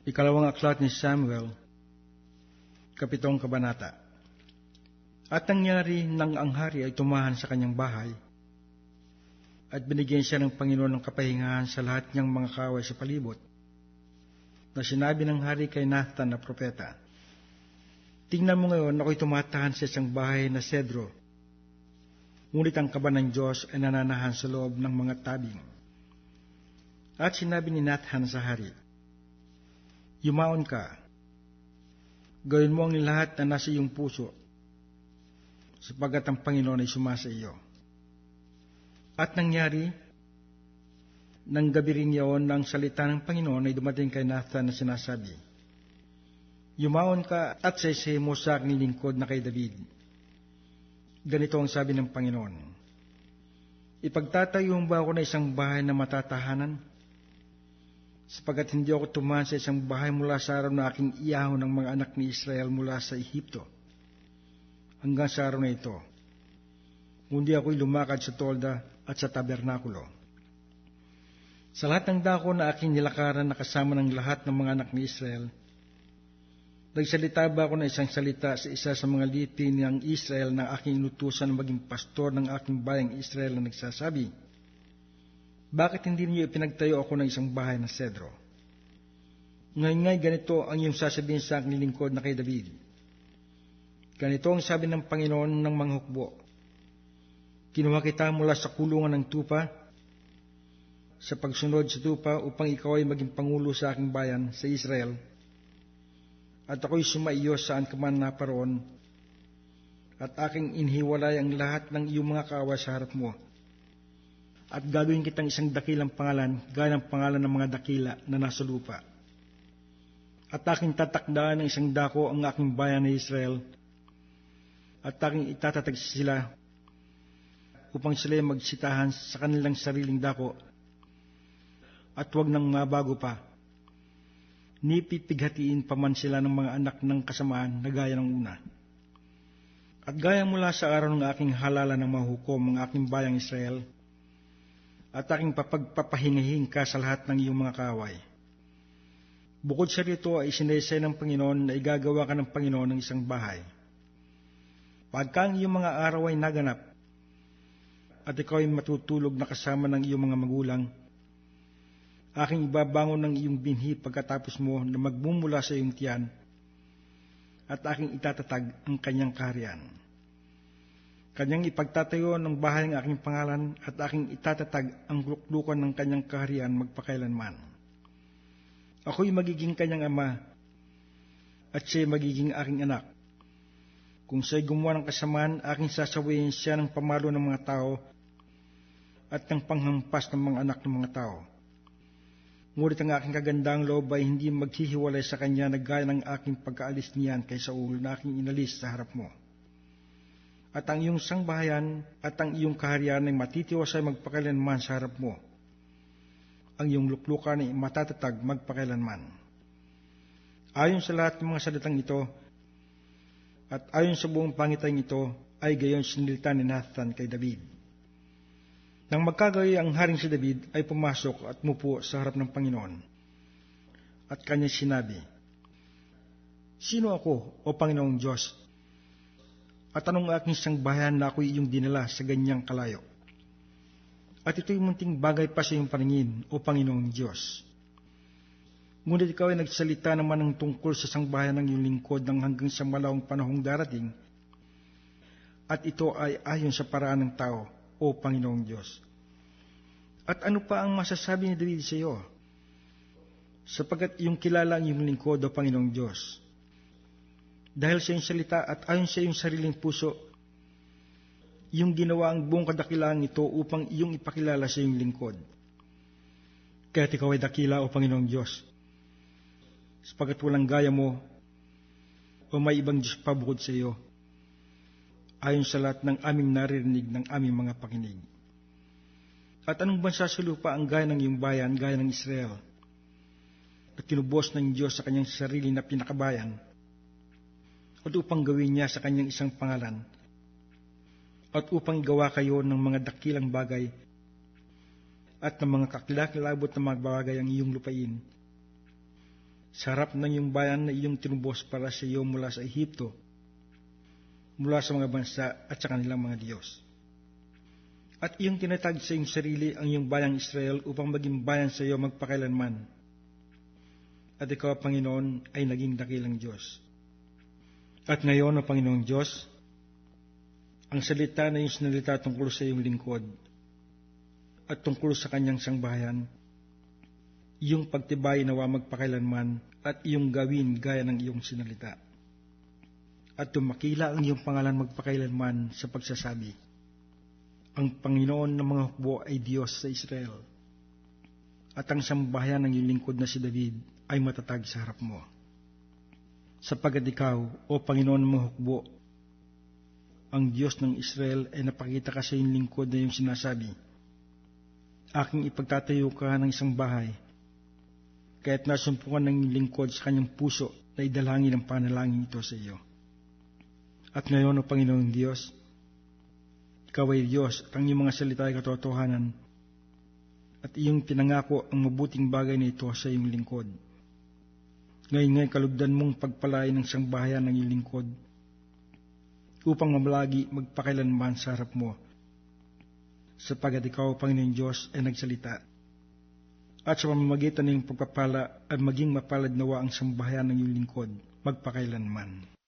Ikalawang aklat ni Samuel, Kapitong Kabanata. At nangyari nang ang hari ay tumahan sa kanyang bahay, at binigyan siya ng Panginoon ng kapahingahan sa lahat niyang mga kaway sa palibot, na sinabi ng hari kay Nathan na propeta, Tingnan mo ngayon ako'y tumatahan sa isang bahay na sedro, ngunit ang kaba ng Diyos ay nananahan sa loob ng mga tabing. At sinabi ni Nathan sa hari, Yumaon ka, gawin mo ang lahat na nasa iyong puso, sapagat ang Panginoon ay sumasa iyo. At nangyari, nang gabi rin yaon ng salita ng Panginoon ay dumating kay Nathan na sinasabi, Yumaon ka at saysay mo sa aking lingkod na kay David. Ganito ang sabi ng Panginoon, Ipagtatayo ba ako na isang bahay na matatahanan? Sapagat hindi ako tumahan sa isang bahay mula sa araw na aking iyaho ng mga anak ni Israel mula sa Ehipto. Hanggang sa araw na ito, kundi ako'y lumakad sa tolda at sa tabernakulo. Sa lahat ng dako na aking nilakaran na kasama ng lahat ng mga anak ni Israel, Nagsalita ba ako ng isang salita sa isa sa mga lipi ng Israel na aking inutusan na maging pastor ng aking bayang Israel na nagsasabi, Bakit hindi niyo ipinagtayo ako ng isang bahay na sedro? Ngayon ngay ganito ang iyong sasabihin sa aking lingkod na kay David. Ganito ang sabi ng Panginoon ng mga hukbo. Kinuha kita mula sa kulungan ng tupa sa pagsunod sa tupa upang ikaw ay maging pangulo sa aking bayan sa Israel at ako'y sumaiyo saan ka man naparoon, at aking inhiwalay ang lahat ng iyong mga kawa sa harap mo. At gagawin kitang isang dakilang pangalan, gaya ng pangalan ng mga dakila na nasa lupa. At aking tatakdaan ng isang dako ang aking bayan na Israel, at aking itatatag sila upang sila magsitahan sa kanilang sariling dako, at huwag nang mabago pa ni pipighatiin pa man sila ng mga anak ng kasamaan na gaya ng una. At gaya mula sa araw ng aking halala ng mahukom ang aking bayang Israel, at aking papagpapahingahing ka sa lahat ng iyong mga kaway. Bukod sa rito ay sinesay ng Panginoon na igagawa ka ng Panginoon ng isang bahay. Pagka ang iyong mga araw ay naganap, at ikaw ay matutulog na kasama ng iyong mga magulang, aking ibabangon ng iyong binhi pagkatapos mo na magmumula sa iyong tiyan at aking itatatag ang kanyang kaharian. Kanyang ipagtatayo ng bahay ng aking pangalan at aking itatatag ang luklukan ng kanyang kaharian magpakailanman. Ako'y magiging kanyang ama at siya'y magiging aking anak. Kung siya'y gumawa ng kasamaan, aking sasawayin siya ng pamalo ng mga tao at ng panghampas ng mga anak ng mga tao Ngunit ang aking kagandang loob ay hindi maghihiwalay sa kanya na gaya ng aking pagkaalis niyan kay Saul na aking inalis sa harap mo. At ang iyong sangbahayan at ang iyong kaharian ay matitiwasay magpakailanman sa harap mo. Ang iyong luklukan ay matatatag magpakailanman. Ayon sa lahat ng mga salitang ito, at ayon sa buong pangitang ito, ay gayon sinilita ni Nathan kay David. Nang magkagay ang haring si David ay pumasok at mupo sa harap ng Panginoon. At kanya sinabi, Sino ako, o Panginoong Diyos? At anong aking sangbahan na ako'y iyong dinala sa ganyang kalayo? At ito'y munting bagay pa sa iyong paningin, o Panginoong Diyos. Ngunit ikaw ay nagsalita naman ng tungkol sa sangbahan ng iyong lingkod ng hanggang sa malawang panahong darating, at ito ay ayon sa paraan ng tao, o Panginoong Diyos. At ano pa ang masasabi ni David sa iyo? Sapagat iyong kilala ang iyong lingkod, o Panginoong Diyos. Dahil sa iyong salita at ayon sa iyong sariling puso, iyong ginawa ang buong kadakilaan ito upang iyong ipakilala sa iyong lingkod. Kaya't ikaw ay dakila, o Panginoong Diyos. Sapagat walang gaya mo, o may ibang Diyos pa bukod sa iyo, ayon sa lahat ng aming naririnig ng aming mga pakinig. At anong bansa sa lupa ang gaya ng iyong bayan, gaya ng Israel? At kinubos ng Diyos sa kanyang sarili na pinakabayan at upang gawin niya sa kanyang isang pangalan at upang gawa kayo ng mga dakilang bagay at ng mga kakilakilabot na mga bagay ang iyong lupain sa harap ng iyong bayan na iyong tinubos para sa iyo mula sa Ehipto, mula sa mga bansa at sa kanilang mga Diyos. At iyong tinatag sa iyong sarili ang iyong bayang Israel upang maging bayan sa iyo magpakailanman. At ikaw, Panginoon, ay naging dakilang Diyos. At ngayon, O Panginoong Diyos, ang salita na iyong sinalita tungkol sa iyong lingkod at tungkol sa kanyang sangbahayan, iyong pagtibay nawa magpakailanman at iyong gawin gaya ng iyong sinalita. At tumakila ang iyong pangalan magpakailanman sa pagsasabi, ang Panginoon ng mga hukbo ay Diyos sa Israel, at ang sambahayan ng iyong lingkod na si David ay matatag sa harap mo. Sapagat ikaw, o Panginoon ng mga hukbo, ang Diyos ng Israel ay napakita ka sa iyong lingkod na iyong sinasabi, Aking ipagtatayo ka ng isang bahay, kaya't nasumpungan ng lingkod sa kanyang puso na idalangin ang panalangin ito sa iyo. At ngayon, o Panginoong Diyos, ikaw ay Diyos at ang iyong mga salita ay katotohanan at iyong pinangako ang mabuting bagay na ito sa iyong lingkod. Ngayon ngay kalugdan mong pagpalain ng sangbahayan ng iyong lingkod upang mamalagi magpakailanman sa harap mo sapagat ikaw, Panginoon Diyos, ay nagsalita. At sa pamamagitan ng pagpapala ay maging mapalad nawa ang sambahayan ng iyong lingkod magpakailanman.